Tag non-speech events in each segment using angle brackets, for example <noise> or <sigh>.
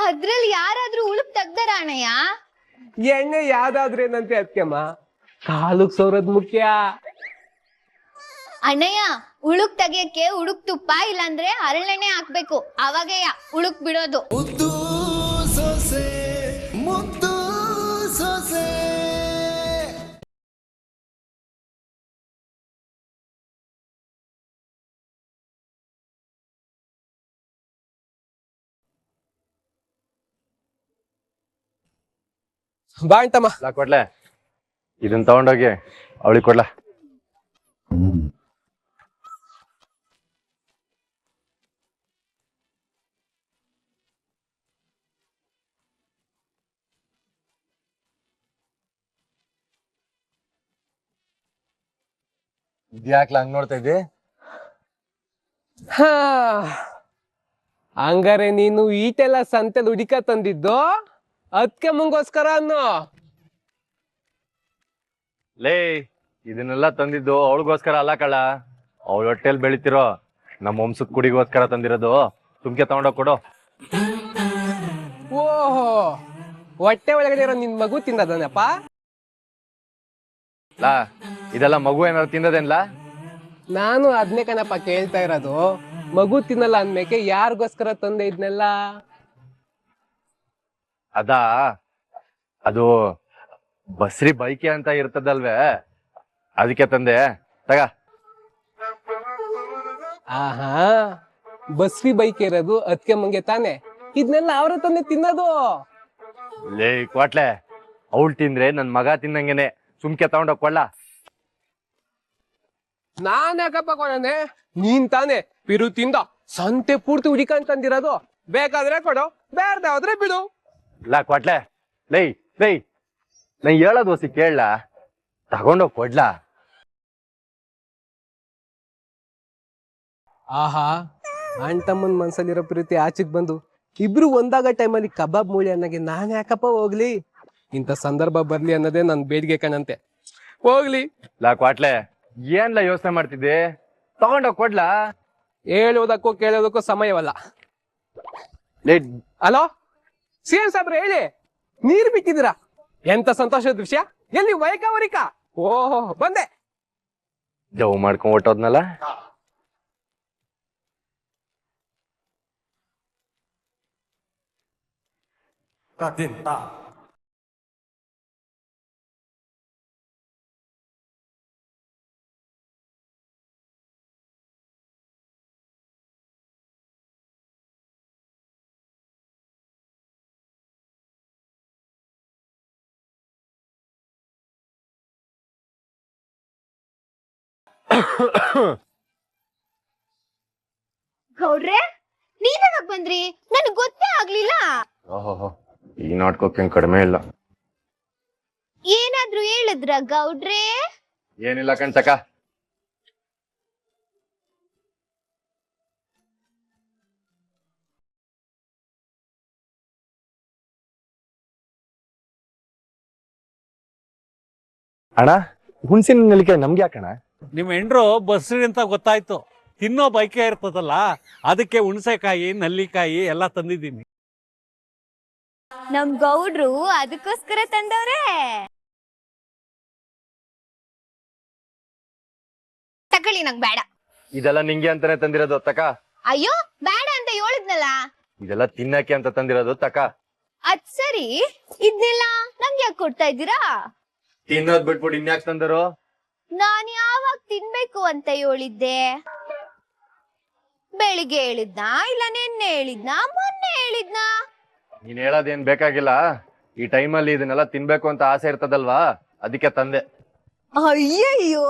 ಅದ್ರಲ್ಲಿ ಯಾರಾದ್ರೂ ಉಳುಪ್ ತೆಗ್ದಾರ ಅಣ್ಣಯ್ಯ? ಎಣ್ಣೆ ಯಾವ್ದಾದ್ರೇನಂತೆ ಅದಕ್ಕೆಮ್ಮ ಕಾಲು ಸೋರದ್ ಮುಖ್ಯ. ಅಣ್ಣಯ್ಯ ಉಳುಕ್ ತೆಗಿಯಕ್ಕೆ ಉಳುಕ್ ತುಪ್ಪ ಇಲ್ಲಾಂದ್ರೆ ಹರಳೆಣ್ಣೆ ಹಾಕ್ಬೇಕು. ಅವಾಗೇಯ ಉಳುಕ್ ಬಿಡೋದು. ಬಾ ಅಂತಮ್ಮ ಲಾ ಕೊಡ್ಲೆ. ಇದನ್ನ ತಗೊಂಡೋಗಿ ಅವಳಿಗೆ ಕೊಡ್ಲಾ. ಇದ್ಯಾಕ್ಲ ಹಂಗ್ ನೋಡ್ತಾ ಇದ್ದಿ? ಹಾ. ಹಂಗಾರೆ ನೀನು ಈಟೆಲ್ಲ ಸಂತೆಲ್ ಹುಡಿಕ ತಂದಿದ್ದು? ಅದಕ್ಕೆ ಮುಂಗೋಸ್ಕರ ಅನ್ನು. ಲೇ ಇದನ್ನೆಲ್ಲ ತಂದಿದ್ದು ಅವಳಿಗೋಸ್ಕರ ಅಲ್ಲ ಕಳ್ಳ. ಅವಳ ಹೊಟ್ಟೆಲ್ ಬೆಳಿತಿರೋ ನಮ್ಮ ವಂಶದ ಕುಡಿಗೋಸ್ಕರ ತಂದಿರೋದು. ತುಮ್ಕೆ ತಗೊಂಡೋಗ್ ಕೊಡು. ಓಹೋ ಹೊಟ್ಟೆ ಒಳಗಡೆ ಇರೋ ನಿನ್ ಮಗು ತಿಂದದನಪ್ಪ? ಲಾ ಇದೆಲ್ಲ ಮಗು ಏನಾದ್ರು ತಿಂದದೇನ್ಲಾ? ನಾನು ಅದ್ನೇ ಕಣಪ್ಪ ಕೇಳ್ತಾ ಇರೋದು. ಮಗು ತಿನ್ನಲ್ಲ ಅಂದ್ಮೇಕೆ ಯಾರಿಗೋಸ್ಕರ ತಂದೆ ಇದ್ನೆಲ್ಲ? ಅದಾ? ಅದು ಬಸ್ರಿ ಬೈಕೆ ಅಂತ ಇರ್ತದಲ್ವೇ? ಅದಕ್ಕೆ ತಂದೆ ತಗ. ಆಹಾ ಬಸ್ರಿ ಬೈಕ್ ಇರೋದು ಅದಕ್ಕೆ ಮಂಗೆ ತಾನೆ. ಇದ್ನೆಲ್ಲ ಅವರ ತಂದೆ ತಿನ್ನೋದು. ಲೇ ಕೊಟ್ಲೆ ಅವಳು ತಿಂದ್ರೆ ನನ್ ಮಗ ತಿನ್ನಂಗೆನೆ. ಸುಮ್ಕೆ ತಗೊಂಡೋಗ್ ಕೊಳ್ಳಾ. ನಾನ್ ಯಾಕಪ್ಪ ಕೊಡನೆ ನೀನ್ ತಾನೆ ಪಿರು ತಿಂದ. ಸಂತೆ ಪೂರ್ತಿ ಹುಡಿಕಂತಂದಿರೋದು. ಬೇಕಾದ್ರೆ ಕೊಡು ಬೇರ್ದಾದ್ರೆ ಬಿಡು. ಲಾ ಕ್ವಾಟ್ಲೆ ಲೈ ಲೈ. ನಾ ಹೇಳೋದ್ ಓಸಿ ಕೇಳಲ? ತಗೊಂಡೋಗ್ ಕೊಡ್ಲಾ? ಆಹಾ ಅಣ್ತಮ್ಮನ್ ಮನ್ಸಲ್ಲಿರೋ ಪ್ರೀತಿ ಆಚೆಗ್ ಬಂದು ಇಬ್ರು ಒಂದಾಗ ಟೈಮಲ್ಲಿ ಕಬಾಬ್ ಮೂಳಿ ಅನ್ನಗೆ ನಾನ್ ಯಾಕಪ್ಪ ಹೋಗ್ಲಿ? ಇಂಥ ಸಂದರ್ಭ ಬರ್ಲಿ ಅನ್ನೋದೇ ನನ್ ಬೇಡಿಕೆ ಕಣಂತೆ. ಹೋಗ್ಲಿ. ಲಾ ಕ್ವಾಟ್ಲೆ ಏನ್ಲ ಯೋಚನೆ ಮಾಡ್ತಿದ್ದೆ? ತಗೊಂಡೋಗ್ ಕೊಡ್ಲಾ? ಹೇಳೋದಕ್ಕೂ ಕೇಳೋದಕ್ಕೂ ಸಮಯವಲ್ಲ. ಲೇ ಅಲೋ? ಸಿ ಎಂ ಸಾಬ್ರೆ ಹೇಳಿ. ನೀರ್ ಬಿಟ್ಟಿದ್ದೀರಾ? ಎಂತ ಸಂತೋಷದ ವಿಷಯ ಎಲ್ಲಿ ವೈಕ ವರಿಕ ಓಹೋ ಬಂದೆ. ಜವ್ ಮಾಡ್ಕೊಂಡ್ ಹೊಟ್ಟೋದ್ನಲ್ಲ ಗೌಡ್ರೆ ನೀವಾಗ ಬಂದ್ರಿ? ನನ್ಗ್ ಗೊತ್ತೇ ಆಗ್ಲಿಲ್ಲ. ಓಹೋ ಈ ನಾಟಕಕ್ಕೆ ಕಡಿಮೆ ಇಲ್ಲ. ಏನಾದ್ರೂ ಹೇಳಿದ್ರ ಗೌಡ್ರೆ? ಏನಿಲ್ಲ ಕಣ್ತಕ ಅಣ್ಣ ಹುಣ್ಸಿನ ನಲಿಕೆ ನಮ್ಗೆ ಯಾಕಣ್ಣ ನಿಮ್ ಹೆಂಡ್ರು ಬಸ್ರಿ ಅಂತ ಗೊತ್ತಾಯ್ತು. ತಿನ್ನೋ ಬೈಕೆ ಇರ್ತದಲ್ಲ ಅದಕ್ಕೆ ಹುಣಸೆಕಾಯಿ ನಲ್ಲಿಕಾಯಿ ಎಲ್ಲ ತಂದಿದ್ದೀನಿ. ನಮ್ ಗೌಡ್ರು ಅದಕ್ಕೋಸ್ಕರ ತಂದವ್ರೆ. ತಕೊಳ್ಳಿ ನಂಗ್ ಬೇಡ. ಇದೆಲ್ಲ ನಿಂಗೆ ಅಂತಾನೆ ತಂದಿರೋದು ತಕ ಅಯ್ಯೋ ಬೇಡ ಅಂತ ಹೇಳಿದ್ನಲ್ಲ. ಇದೆಲ್ಲ ತಿನ್ನಕ್ಕೆ ಅಂತ ತಂದಿರೋದು ತಕ ಅದ್ ಸರಿ. ಇದ್ನೆಲ್ಲ ನಂಗೆ ಯಾಕೆ ಕೊಡ್ತಾ ಇದ್ದೀರಾ? ತಿನ್ನೋದ್ ಬಿಟ್ಬಿಟ್ಟು ಇನ್ಯಾಕ್ ತಂದರು? ನಾನ್ ಯಾವಾಗ ತಿನ್ಬೇಕು ಅಂತ ಹೇಳಿದ್ದೆ? ಬೆಳಿಗ್ಗೆ ಹೇಳಿದ್ನಾ ಇಲ್ಲ ನಿನ್ನೆ ಹೇಳಿದ್ನಾ? ಮೊನ್ನೆ ಹೇಳಿದ್ನಾ? ನೀನ್ ಹೇಳೋದೇನ್ ಬೇಕಾಗಿಲ್ಲ. ಈ ಟೈಮಲ್ಲಿ ಇದನ್ನೆಲ್ಲ ತಿನ್ಬೇಕು ಅಂತ ಆಸೆ ಇರ್ತದಲ್ವಾ? ಅದಕ್ಕೆ ತಂದೆ. ಅಯ್ಯಯ್ಯೋ!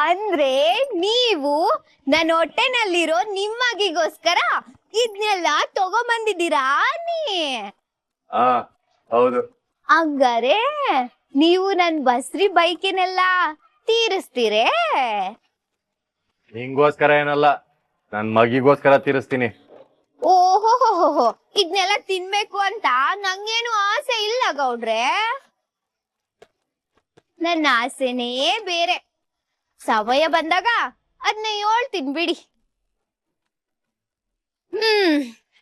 ಅಂದ್ರೆ ನೀವು ನನ್ನ ಹೊಟ್ಟೆನಲ್ಲಿರೋ ನಿಮ್ಮಗಿಗೋಸ್ಕರ ಇದನ್ನೆಲ್ಲ ತಗೊಂಬಂದಿದ್ದೀರಾ ನೀ? ಹಾ ಹೌದು. ಹಂಗಾರೆ ನೀವು ನನ್ ಬಸ್ರಿ ಬೈಕಿನೆಲ್ಲ ತೀರಿಸ್ತೀರೇ? ನಿಂಗೋಸ್ಕರ ಏನಲ್ಲ ನನ್ ಮಗಿಗೋಸ್ಕರ ತೀರಿಸ್ತೀನಿ. ಓಹೋ ಇದ್ನೆಲ್ಲ ತಿನ್ಬೇಕು ಅಂತ ನಂಗೇನು ಆಸೆ ಇಲ್ಲ ಗೌಡ್ರೆ. ನನ್ನ ಆಸೆನೇ ಬೇರೆ. ಸಮಯ ಬಂದಾಗ ಅದ್ನ ಹೇಳ್ತೀನಿ ಬಿಡಿ. ಹ್ಮ್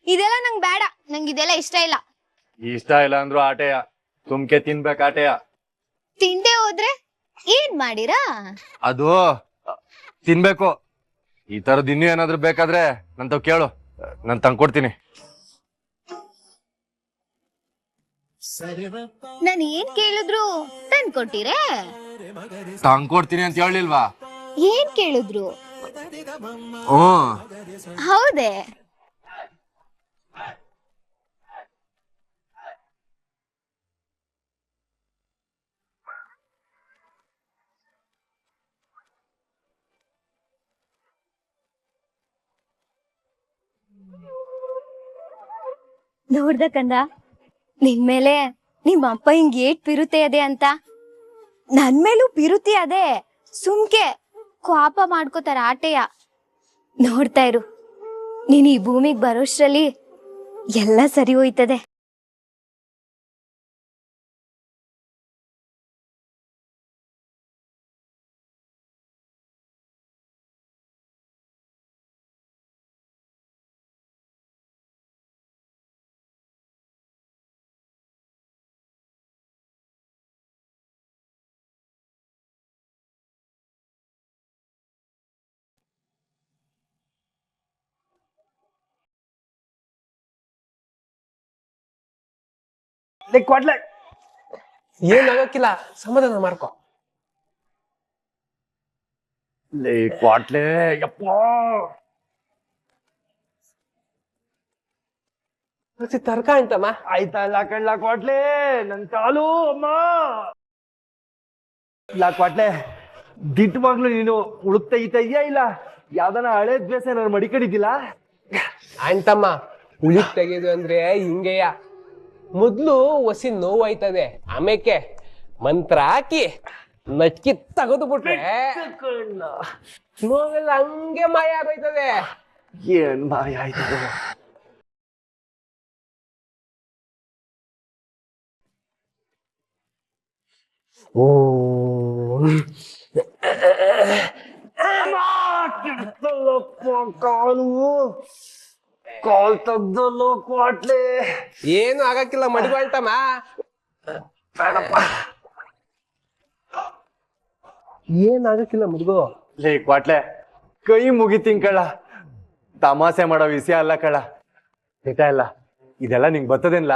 ಇದೆಲ್ಲ ನಂಗ್ ಬೇಡ ನಂಗ್ ಇದೆಲ್ಲ ಇಷ್ಟ ಇಲ್ಲ. ಇಷ್ಟ ಇಲ್ಲ ಅಂದ್ರು ಆಟೆಯ ತುಮ್ಕೆ ತಿನ್ಬೇಕು ಆಟೆಯ. ತಿಂದೆ ಹೋದ್ರೆ ಏನ್ ಮಾಡಿರಾ? ಅದು ತಿನ್ಬೇಕು. ಈ ತರದ್ ಇನ್ನೂ ಏನಾದ್ರು ಬೇಕಾದ್ರೆ ನಂತ ಕೇಳು. ನಾನ್ ತಂದ್ಕೊಡ್ತೀನಿ. ನಾನು ಏನ್ ಕೇಳಿದ್ರು ತಂದ್ಕೊಟ್ಟಿರೇ ತಂದ್ಕೊಡ್ತೀನಿ ಅಂತ ಹೇಳಿಲ್ವಾ? ಏನ್ ಕೇಳಿದ್ರು? ಹ್ಮ್. ಹೌದೇ. ನೋಡ್ದ ಕಂದ ನಿನ್ ಮೇಲೆ ನಿಮ್ಮ ಅಪ್ಪ ಹಿಂಗ್ ಏಟ್ ಪಿರುತಿ ಅದೇ ಅಂತ. ನನ್ ಮೇಲೂ ಪಿರುತಿ ಅದೇ. ಸುಮ್ಕೆ ಕ್ವಾಪ ಮಾಡ್ಕೋತಾರ ಆಟೆಯ. ನೋಡ್ತಾ ಇರು. ನೀನ್ ಈ ಭೂಮಿಗ್ ಬರೋಷ್ಟ್ರಲ್ಲಿ ಎಲ್ಲ ಸರಿ ಹೋಯ್ತದೆ. ಕೊಡ್ಲೆ ಏನ್ ಆಗೋಕಿಲ್ಲ ಸಮಾಧಾನ ಮಾಡ್ಕೊ. ಲೇ ಕ್ವಾಟ್ಲೆ ಯಪ್ಪ! ತರ್ಕ ಅಂತಮ್ಮ. ಆಯ್ತಲ್ಲ ಕಳ್ಳ ಕ್ವಾಟ್ಲೆ ನನ್ ಕಾಲು ಅಮ್ಮ! ಇಲ್ಲ ಕ್ವಾಟ್ಲೆ ದಿಟ್ಟವಾಗ್ಲು ನೀನು ತೆಗಿತಾ ಇದೆಯಾ ಇಲ್ಲ? ಯಾವ್ದನ ಹಳೆ ದ್ವೇಷ ನಾನು ಮಡಿಕಡಿದ್ದಿಲ್ಲ ಅಂತಮ್ಮ ಉಳಿಕ್ ತೆಗೆದು ಅಂದ್ರೆ ಹಿಂಗೆಯ? ಮೊದ್ಲು ಒಸಿ ನೋವಾಯ್ತದೆ. ಆಮೇಕೆ ಮಂತ್ರ ಹಾಕಿ ನಟ್ಕಿ ತಗದು ಬಿಟ್ರೆ ನೋವೆಲ್ಲ ಹಂಗೆ ಮಾಯ ಆಗೋಯ್ತದೆ. ಏನ್ ಮಾಯ ಆಯ್ತದೆ ಓ. ಕಾಲು. ಕಾಲ್ ತೆಗ್ದು ಕ್ವಾಟ್ಲೆ ಏನು ಆಗಕ್ಕಿಲ್ಲ ಮಡಿಕೊಳ್ತಮ್ಮ ಏನ್ ಆಗಕ್ಕಿಲ್ಲ ಮಡ್ಗೋ? ಲೇ ಕ್ವಾಟ್ಲೆ ಕೈ ಮುಗಿತೀನಿ ಕಳ್ಳ. ತಮಾಸೆ ಮಾಡೋ ವಿಷಯ ಅಲ್ಲ ಕಳ ಹೇಳ್ತಾ ಇಲ್ಲ? ಇದೆಲ್ಲ ನಿಂಗೆ ಬರ್ತದೇನ್ಲ?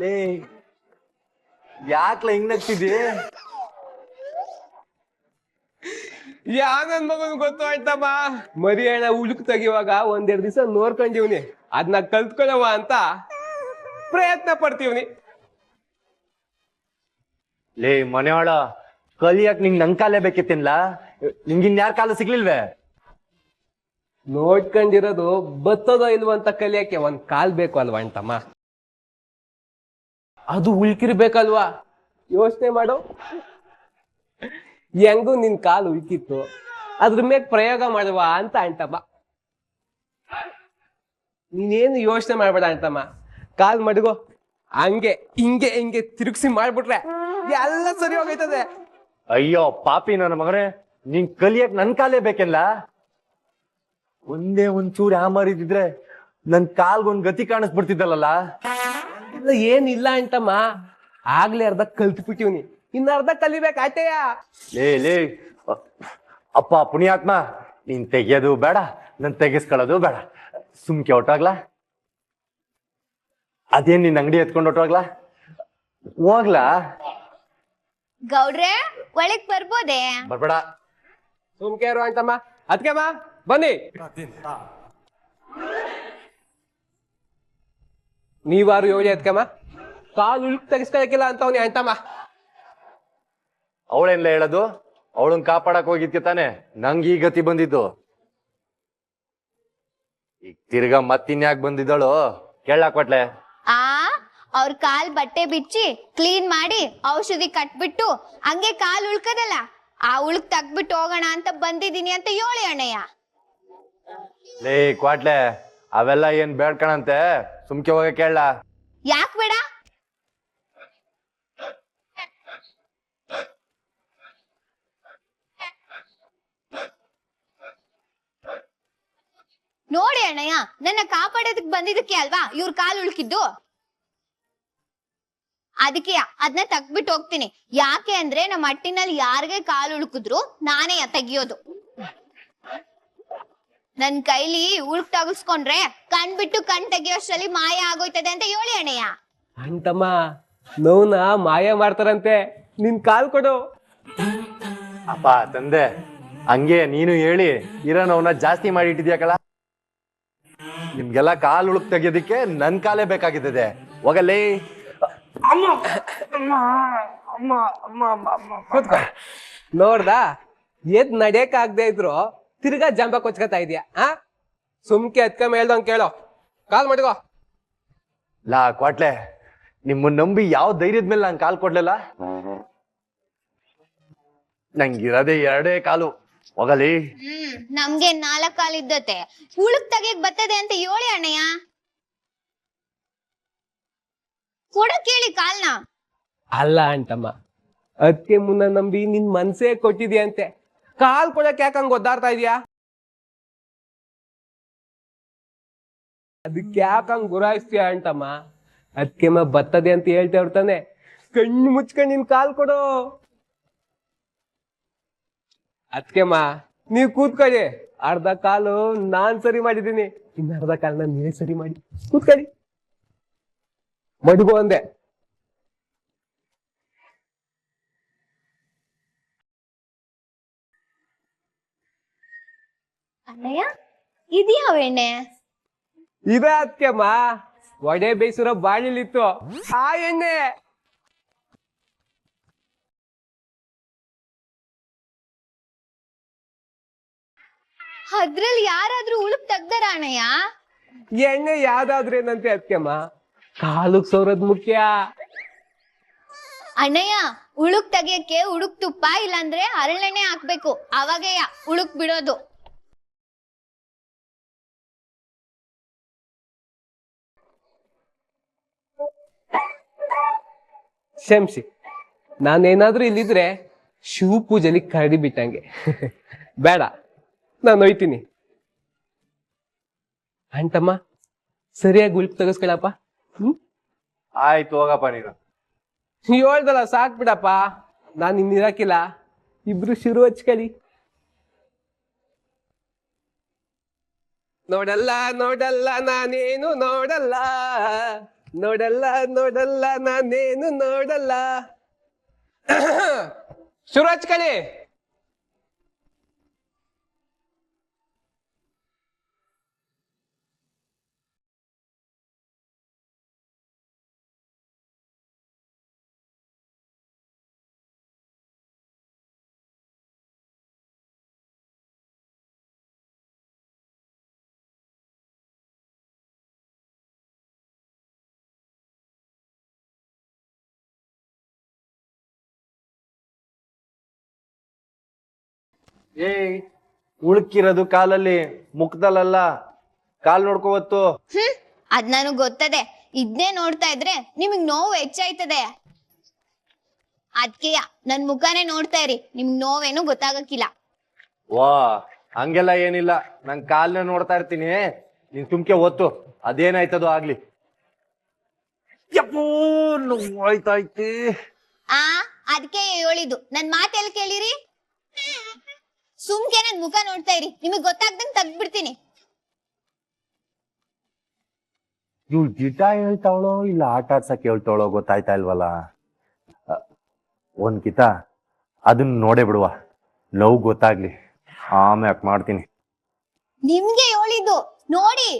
ಲೇ ಯಾಕ್ಲ ಹಿಂಗ್ ನಗ್ತಿದ್ದಿ? ಯಾ ನನ್ ಮಗನ್ ಗೊತ್ತು ಆಯ್ತಮ್ಮ ಮರಿ ಹಣ ಉಳುಕ್ ತೆಗಿವಾಗ ಒಂದೆರಡು ದಿವಸ ನೋಡ್ಕೊಂಡಿವ್ನಿ. ಅದನ್ನ ಕಲ್ತ್ಕೊಳವ ಅಂತ ಪ್ರಯತ್ನ ಪಡ್ತೀವ್ನಿ. ಲೇ ಮನೆಯೊಳ ಕಲಿಯಕ್ ನಿಂಗ್ ನಂಗ್ ಕಾಲೇ ಬೇಕಿತ್ತಿನ್ಲ? ನಿಂಗಿನ್ ಯಾರ್ ಕಾಲ ಸಿಗ್ಲಿಲ್ವೇ? ನೋಡ್ಕೊಂಡಿರೋದು ಬತ್ತದೋ ಇಲ್ವೋ ಅಂತ ಕಲಿಯಕ್ಕೆ ಒಂದ್ ಕಾಲ್ ಬೇಕು ಅಲ್ವಾ ಅಂತಮ್ಮ. ಅದು ಉಳ್ಕಿರ್ಬೇಕಲ್ವಾ ಯೋಚನೆ ಮಾಡು. ಹೆಂಗೂ ನಿನ್ ಕಾಲು ಉಯ್ಕಿತ್ತು ಅದ್ರ ಮೇಲೆ ಪ್ರಯೋಗ ಮಾಡುವ ಅಂತ ಅಂಟಮ್ಮ. ನೀನೇನು ಯೋಚನೆ ಮಾಡ್ಬೇಡ ಅಂತಮ್ಮ ಕಾಲ್ ಮಡಗೋ. ಹಂಗೆ ಹಿಂಗೆ ಹಿಂಗೆ ತಿರುಗಿಸಿ ಮಾಡ್ಬಿಟ್ರೆ ಎಲ್ಲ ಸರಿ ಹೋಗೈತದೆ. ಅಯ್ಯೋ ಪಾಪಿ ನನ್ನ ಮಗನೇ. ನಿನ್ ಕಲಿಯಕ್ ನನ್ ಕಾಲೇ ಬೇಕೆಲ್ಲ ಒಂದೇ ಒಂಚೂರು ಯಾಮಾರಿದ್ರೆ ನನ್ ಕಾಲ್ಗೊಂದ್ ಗತಿ ಕಾಣಿಸ್ಬಿಡ್ತಿದ್ದಲ್ಲ ಏನಿಲ್ಲ ಅಂತಮ್ಮ ಆಗ್ಲೇ ಅರ್ಧ ಕಲ್ತ್ಬಿಟ್ಟಿವ್ನಿ. ಇನ್ನ ಅರ್ಧ ಕಲಿಬೇಕಾಯ್ತಯ್ಯ ಲೇ ಲೇ ಅಪ್ಪ ಪುಣ್ಯಾತ್ಮ ನೀನ್ ತೆಗಿಯೋದು ಬೇಡ ನನ್ ತೆಗಿಸ್ಕೊಳ್ಳೋದು ಬೇಡ. ಸುಮ್ಕೆ ಹೊಟ್ಟೋಗ್ಲಾ ಅದೇನ್ ನಿನ್ ಅಂಗಡಿ ಎತ್ಕೊಂಡು ಹೊಟ್ಟೋಗ್ಲಾ ಹೋಗ್ಲಾ? ಗೌಡ್ರೆ ಒಳಗ್ ಬರ್ಬೋದೇ? ಬರ್ಬೇಡ. ಸುಮ್ಕೆ ಇರು ಅಂತಮ್ಮ ಬಾ ಬನ್ನಿ. ನೀವಾರು ಯೋಜನೆ ಅದ್ಕಮ್ಮ ಕಾಲು ಉಳುಕ್ ತೆಗಿಸ್ಕೊಳಕಿಲ್ಲ ಅಂತವ್ನಿ ಅಂತಮ್ಮ ಅವಳೇನ್ಲ ಹೇಳೋದು? ಅವಳನ್ನ ಕಾಪಾಡಕ್ ಹೋಗಿದ್ಕೆ ತಾನೆ? ನಂಗೆ ಈ ಗತಿ ಬಂದಿದ್ದು. ಈಗ ತಿರ್ಗಾ ಮತ್ತಿನ್ಯಾಕ್ ಬಂದಿದ್ದಳು? ಕೇಳಾಕ್ ಕೊಟ್ಲೆ. ಆ ಅವ್ರ ಕಾಲ್ ಬಟ್ಟೆ ಬಿಚ್ಚಿ ಕ್ಲೀನ್ ಮಾಡಿ ಔಷಧಿ ಕಟ್ಬಿಟ್ಟು ಹಂಗೆ ಕಾಲ್ ಉಳ್ಕದಲ್ಲ ಆ ಉಳ್ಕ್ ತಗ್ಬಿಟ್ಟು ಹೋಗೋಣ ಅಂತ ಬಂದಿದೀನಿ ಅಂತ ಹೇಳಿ ಅಣ್ಣಯ್ಯ. ಲೇ ಕ್ವಾಟ್ಲೆ ಅವೆಲ್ಲ ಏನ್ ಬೇಡ್ಕಣಂತೆ? ಸುಮ್ಕೆ ಹೋಗ ಕೇಳ ಯಾಕ್ ಬೇಡ ನೋಡಿ ಅಣ್ಣಯ್ಯ ನನ್ನ ಕಾಪಾಡೋದಕ್ ಬಂದಿದ್ದಕ್ಕೆ ಅಲ್ವಾ? ಇವ್ರ ಕಾಲ್ ಉಳ್ಕಿದ್ದು? ಅದಕ್ಕೆ ಅದನ್ನ ತಗ್ಬಿಟ್ಟು ಹೋಗ್ತೀನಿ. ಯಾಕೆ ಅಂದ್ರೆ ನಮ್ಮ ಅಟ್ಟಿನಲ್ಲಿ ಯಾರಿಗೆ ಕಾಲ್ ಉಳ್ಕಿದ್ರು ನಾನೇ ತೆಗಿಯೋದು. ನನ್ ಕೈಲಿ ಉಳುಕ್ ತಗಸ್ಕೊಂಡ್ರೆ ಕಣ್ ಬಿಟ್ಟು ಕಣ್ ತೆಗಿಯೋಷ್ಟರಲ್ಲಿ ಮಾಯ ಆಗೋಯ್ತದೆ ಅಂತ ಹೇಳಿ ಅಣ್ಣಯ್ಯ. ಅಂತಮ್ಮ ನೋವ್ನ ಮಾಯ ಮಾಡ್ತಾರಂತೆ. ನಿನ್ ಕಾಲ್ ಕೊಡು. ಅಪ್ಪ ತಂದೆ ಹಂಗೆ ನೀನು ಹೇಳಿ ಇರೋ ಇರೋನವನ್ನ ಜಾಸ್ತಿ ಮಾಡಿ ಇಟ್ಟಿದ್ಯಾ ಕಳ ನಿಮ್ಗೆಲ್ಲ ಕಾಲು ಉಳುಕ್ ತೆಗಿಯೋದಿಕ್ಕೆ ನನ್ ಕಾಲೇ ಬೇಕಾಗಿದ್ದೆ ಹೋಗಲ್ಲಿ. ಕೂತ್ಕೋ. ನೋಡ್ದಾ? ಎದ್ ನಡೆಯಕ್ ಆಗದೆ ಇದ್ರು ತಿರ್ಗಾ ಜಂಬ ಕೊಚ್ಕೊತಾ ಇದೀಯ? ಆ? ಸುಮ್ಕೆ ಎತ್ಕೊಂಡ್ ಹೇಳ್ದಂಗ್ ಕೇಳೋ. ಕಾಲ್ ಮಾಡಿಕೊ ಲಾ ಕೊಟ್ಲೆ ನಿಮ್ಮನ್ನ ನಂಬಿ ಯಾವ ಧೈರ್ಯದ ಮೇಲೆ ನಾನು ಕಾಲ್ ಕೊಡ್ಲಿಲ್ಲ? ನಂಗಿರೋದೇ ಎರಡೇ ಕಾಲು. ಹೋಗಲಿ ಹ್ಮ್ ನಮ್ಗೆ ನಾಲ್ಕ್ ಕಾಲ್ ಇದ್ದತೆ ಉಳುಕ್ ತೆಗಿಯಕ್ ಬರ್ತದೆ ಅಂತ ಹೇಳಿ ಅಣ್ಣಯ್ಯ. ಕೊಡಕ್ ಹೇಳಿ ಕಾಲ್ನ. ಅಲ್ಲ ಅಂತಮ್ಮ ಅದಕ್ಕೆ ಮುನ್ನ ನಂಬಿ ನಿನ್ ಮನ್ಸೇ ಕೊಟ್ಟಿದ್ಯಂತೆ. ಕಾಲ್ ಕೊಡಕ್ ಯಾಕಂಗ್ ಒದ್ದಾಡ್ತಾ ಇದೀಯಾ? ಅದಕ್ಕೆ ಯಾಕಂಗ್ ಗುರಾಯಿಸ್ತೀಯ ಅಂತಮ್ಮ ಅದಕ್ಕೆ ಮ ಬರ್ತದೆ ಅಂತ ಹೇಳ್ತಾ ಇರ್ತಾನೆ ಕಣ್ಣು ಮುಚ್ಕೊಂಡ್ ನಿನ್ ಕಾಲ್ ಕೊಡು. ಅದಕ್ಕೆಮ್ಮ ನೀವ್ ಕೂತ್ಕೊಳ್ಳಿ. ಅರ್ಧ ಕಾಲು ನಾನ್ ಸರಿ ಮಾಡಿದ್ದೀನಿ. ಇನ್ನ ಅರ್ಧ ಕಾಲನ್ನ ನೀವೇ ಸರಿ ಮಾಡಿ. ಕೂತ್ಕೊಳ್ಳಿ. ಮಡುಗು ಅಂದೆ ಅಣ್ಣಯ್ಯ ಇದ್ಯಾವ ಎಣ್ಣೆ? ಇದ ಒಡೆ ಬೇಯಿಸಿರೋ ಬಾಳಿಲಿತ್ತು. ಆ ಎಣ್ಣೆ. ಅದ್ರಲ್ಲಿ ಯಾರಾದ್ರೂ ಉಳುಪ್ ತೆಗ್ದಾರ ಅಣ್ಣಯ್ಯ ಎಣ್ಣೆ ಯಾವ್ದಾದ್ರೇನಂತೆ ಅದಕ್ಕೆಮ್ಮ ಕಾಲುಗ್ ಸೋರದ್ ಮುಖ್ಯ. ಅಣ್ಣಯ್ಯ ಉಳುಕ್ ತೆಗಿಯಕ್ಕೆ ಉಳುಕ್ ತುಪ್ಪ ಇಲ್ಲಾಂದ್ರೆ ಅರಳೆಣ್ಣೆ ಹಾಕ್ಬೇಕು. ಅವಾಗೆಯ ಉಳುಕ್ ಬಿಡೋದು. ಶಂಸಿ ನಾನೇನಾದ್ರೂ ಇಲ್ಲಿದ್ರೆ ಶಿವ ಪೂಜೆಲಿ ಕರಡಿ ಬಿಟ್ಟಂಗೆ. <laughs> ಬೇಡ. ನಾನು ಒಯ್ತೀನಿ ಅಂಟಮ್ಮ ಸರಿಯಾಗಿ ಉಲ್ಪ್ ತೆಗಸ್ಕೊಳಪ್ಪ ಹ್ಮ್? ಆಯ್ತು ಹೋಗಪ್ಪ ನೀನು. ಹೇಳ್ದಲ್ಲ ಸಾಕ್ ಬಿಡಪ್ಪ. ನಾನು ಇನ್ನಿರಕ್ಕಿಲ್ಲ ಇಬ್ರು ಶುರು ಹಚ್ಕಳಿ ನೋಡಲ್ಲ ನೋಡಲ್ಲ ನಾನೇನು ನೋಡಲ್ಲ. ನೋಡಲ್ಲ ನೋಡಲ್ಲ ನಾನೇನು ನೋಡಲ್ಲ. ಶುರು ಹಚ್ಕಳಿ ಏಯ್ ಉಳ್ಕಿರೋದು ಕಾಲಲ್ಲಿ ಮುಖದಲ್ಲ ಕಾಲ್ ನೋಡ್ಕೋವತ್ತು ಹ್ಮ್ ಅದ್ ನನಗ್ ಗೊತ್ತದೆ. ಇದ್ನೇ ನೋಡ್ತಾ ಇದ್ರೆ ನಿಮಗ್ ನೋವು ಹೆಚ್ಚಾಯ್ತದೆ. ಅದ್ಕೆಯ ನನ್ ಮುಖನೇ ನೋಡ್ತಾ ಇರಿ. ನಿಮ್ಗ್ ನೋವೇನು ಗೊತ್ತಾಗಕ್ಕಿಲ್ಲ. ವಾ ಹಂಗೆಲ್ಲ ಏನಿಲ್ಲ. ನನ್ ಕಾಲ್ನ ನೋಡ್ತಾ ಇರ್ತೀನಿ. ನೀನ್ ತುಮ್ಕೆ ಒತ್ತು ಅದೇನಾಯ್ತದೋ ಆಗ್ಲಿ. ಯಪ್ಪೋ ಆ ಅದಕ್ಕೆ ಹೇಳಿದ್ದು ನನ್ ಮಾತೆಲ್ ಕೇಳಿರಿ. ಸುಮ್ಕೆ ನನ್ ಮುಖ ನೋಡ್ತಾ ಇರಿ. ನಿಮಗ್ ಗೊತ್ತಾಗ್ದಂಗ್ ತೆಗ್ದ್ಬಿಡ್ತೀನಿ. ಇವ್ಳು ಗಿಟ ಹೇಳ್ತಾವಳೋ ಇಲ್ಲ ಆಟ ಆಡ್ಸಕ್ ಹೇಳ್ತಾವಳೋ ಗೊತ್ತಾಯ್ತಾ ಇಲ್ವಲ್ಲ? ಅ, ಒಂದ್ ಕಿತ ಅದನ್ನ ನೋಡೇ ಬಿಡುವ. ಲವ್ ಗೊತ್ತಾಗ್ಲಿ. ಆಮ್ಯಾಕ್ ಮಾಡ್ತೀನಿ. ನಿಮ್ಗೆ ಹೇಳಿದ್ದು. ನೋಡಿ